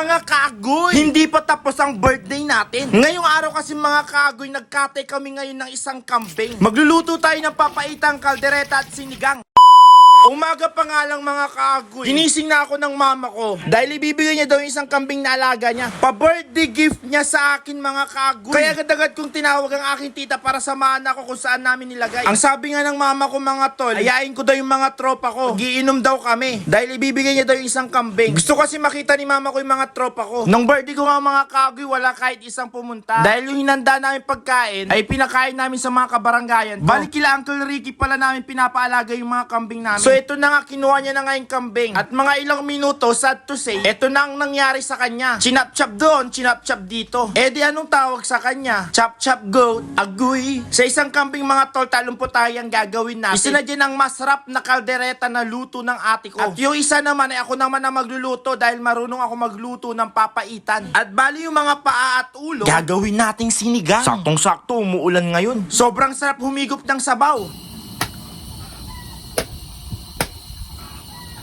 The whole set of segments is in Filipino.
mga kaagoy! Hindi pa tapos ang birthday natin. Ngayong araw kasi mga kaagoy, nagkatay kami ngayon ng isang kambing. Magluluto tayo ng papaitang kaldereta at sinigang. Umaga pa nga lang mga kaagoy. Ginising na ako ng mama ko. Dahil ibibigay niya daw isang kambing na alaga niya. Pa-birthday gift niya sa akin mga kaagoy. Kaya agad-agad kong tinawag ang aking tita para samahan ako kung saan namin nilagay. Ang sabi nga ng mama ko mga tol, ayain ko daw yung mga tropa ko. Giinom daw kami. Dahil ibibigay niya daw yung isang kambing. Gusto kasi makita ni mama ko yung mga tropa ko. Nung birthday ko nga mga kaagoy, wala kahit isang pumunta. Dahil yung hinanda namin pagkain, ay pinakain namin sa mga kabaranggayan. ko. Balik kila Uncle Ricky pala namin pinapaalaga yung mga kambing namin. So ito na nga, kinuha niya na nga kambing. At mga ilang minuto, sad to say, ito na ang nangyari sa kanya. Chinap-chap doon, chinap-chap dito. Eh di anong tawag sa kanya? Chop-chop goat, agoy. Sa isang kambing mga tol, talumpo tayo ang gagawin natin. Isa na dyan ang masarap na kaldereta na luto ng ate ko. At yung isa naman ay ako naman ang magluluto dahil marunong ako magluto ng papaitan. At bali yung mga paa at ulo, gagawin nating sinigang. Saktong-sakto, umuulan ngayon. Sobrang sarap humigop ng sabaw.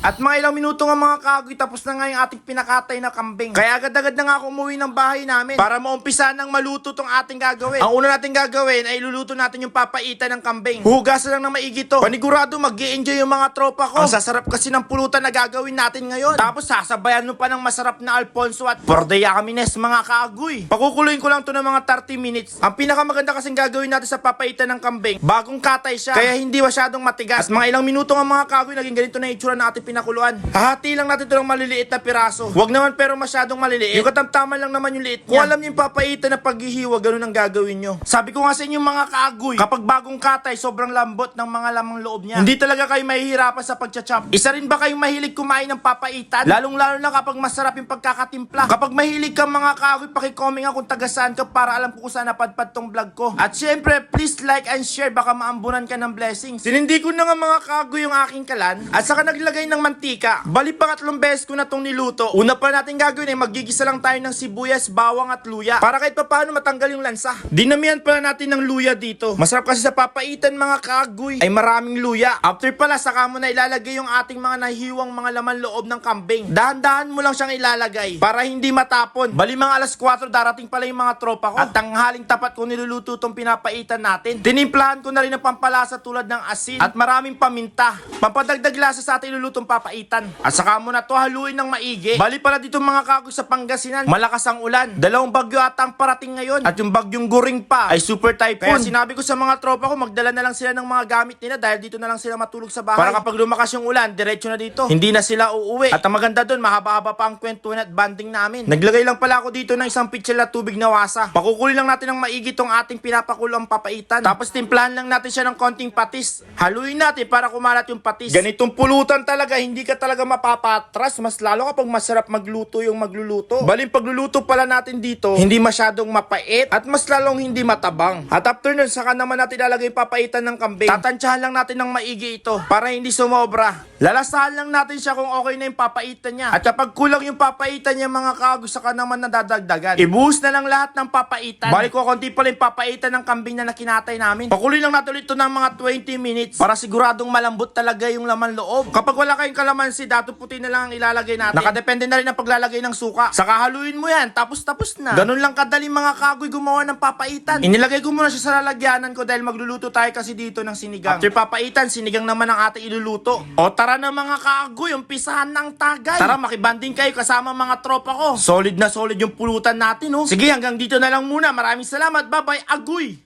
At mga ilang minuto nga mga kagoy, tapos na nga yung ating pinakatay na kambing. Kaya agad-agad na nga ako umuwi ng bahay namin para maumpisa ng maluto tong ating gagawin. Ang una nating gagawin ay luluto natin yung papaitan ng kambing. Hugasan lang ng maigi to. Panigurado mag enjoy yung mga tropa ko. Ang sasarap kasi ng pulutan na gagawin natin ngayon. Tapos sasabayan mo pa ng masarap na Alfonso at Bordea Camines mga kagoy. Pakukuluin ko lang to ng mga 30 minutes. Ang pinakamaganda kasing gagawin natin sa papaitan ng kambing, bagong katay siya. Kaya hindi masyadong matigas. At mga ilang minuto nga mga kagoy, naging ganito na itsura ng ating pinakuluan. Hahati lang natin ito ng maliliit na piraso. Huwag naman pero masyadong maliliit. Yung katamtaman lang naman yung liit niya. Kung alam niyo yung papaitan na paghihiwa, ganun ang gagawin nyo. Sabi ko nga sa inyo mga kaagoy, kapag bagong katay, sobrang lambot ng mga lamang loob niya. Hindi talaga kayo mahihirapan sa pagchachop. Isa rin ba kayong mahilig kumain ng papaitan? Lalong lalo na kapag masarap yung pagkakatimpla. Kapag mahilig ka mga kaagoy, pakicomment nga kung taga saan ka para alam ko kung saan napadpad tong vlog ko. At syempre, please like and share baka maambunan ka ng blessings. Sinindi ko na nga mga kaagoy yung aking kalan at saka naglagay ng mantika. Bali pangatlong beses ko na tong niluto. Una pa natin gagawin ay magigisa lang tayo ng sibuyas, bawang at luya para kahit papaano matanggal yung lansa. Dinamihan pala natin ng luya dito. Masarap kasi sa papaitan mga kaagoy ay maraming luya. After pala saka mo na ilalagay yung ating mga nahihiwang mga laman loob ng kambing. Dahan-dahan mo lang siyang ilalagay para hindi matapon. Bali mga alas 4 darating pala yung mga tropa ko. At tanghaling tapat ko niluluto tong pinapaitan natin. Tinimplahan ko na rin ng pampalasa tulad ng asin at maraming paminta. Pampadagdag lasa sa ating ilulutong papaitan. At saka mo na to haluin ng maigi. Bali pala dito mga kagoy sa Pangasinan. Malakas ang ulan. Dalawang bagyo ata ang parating ngayon. At yung bagyong guring pa ay super typhoon. Kaya sinabi ko sa mga tropa ko magdala na lang sila ng mga gamit nila dahil dito na lang sila matulog sa bahay. Para kapag lumakas yung ulan, diretso na dito. Hindi na sila uuwi. At ang maganda doon, mahaba-haba pa ang kwentuhan at banding namin. Naglagay lang pala ako dito ng isang pitchel na tubig na wasa. Pakukuli lang natin ng maigi tong ating pinapakulang papaitan. Tapos timplahan lang natin siya ng konting patis. Haluin natin para kumalat yung patis. Ganitong pulutan talaga, hindi ka talaga mapapatras. Mas lalo kapag masarap magluto yung magluluto. Baling pagluluto pala natin dito, hindi masyadong mapait at mas lalong hindi matabang. At after nun, saka naman natin lalagay papaitan ng kambing. Tatansyahan lang natin ng maigi ito para hindi sumobra. Lalasahan lang natin siya kung okay na yung papaitan niya. At kapag kulang yung papaitan niya mga kago, saka naman nadadagdagan. Ibuhos na lang lahat ng papaitan. Balik ko konti pala yung papaitan ng kambing na nakinatay namin. Pakuloy lang natin ito ng mga 20 minutes para siguradong malambot talaga yung laman loob. Kapag wala kayong kalamansi, dato puti na lang ang ilalagay natin. Nakadepende na rin ang paglalagay ng suka. Saka haluin mo yan, tapos tapos na. Ganun lang kadali mga kagoy gumawa ng papaitan. Inilagay ko muna siya sa lalagyanan ko dahil magluluto tayo kasi dito ng sinigang. After papaitan, sinigang naman ang ating iluluto. O tara na mga kagoy, umpisahan ng tagay. Tara, makibanding kayo kasama mga tropa ko. Solid na solid yung pulutan natin, oh. Sige, hanggang dito na lang muna. Maraming salamat. Bye-bye, agoy!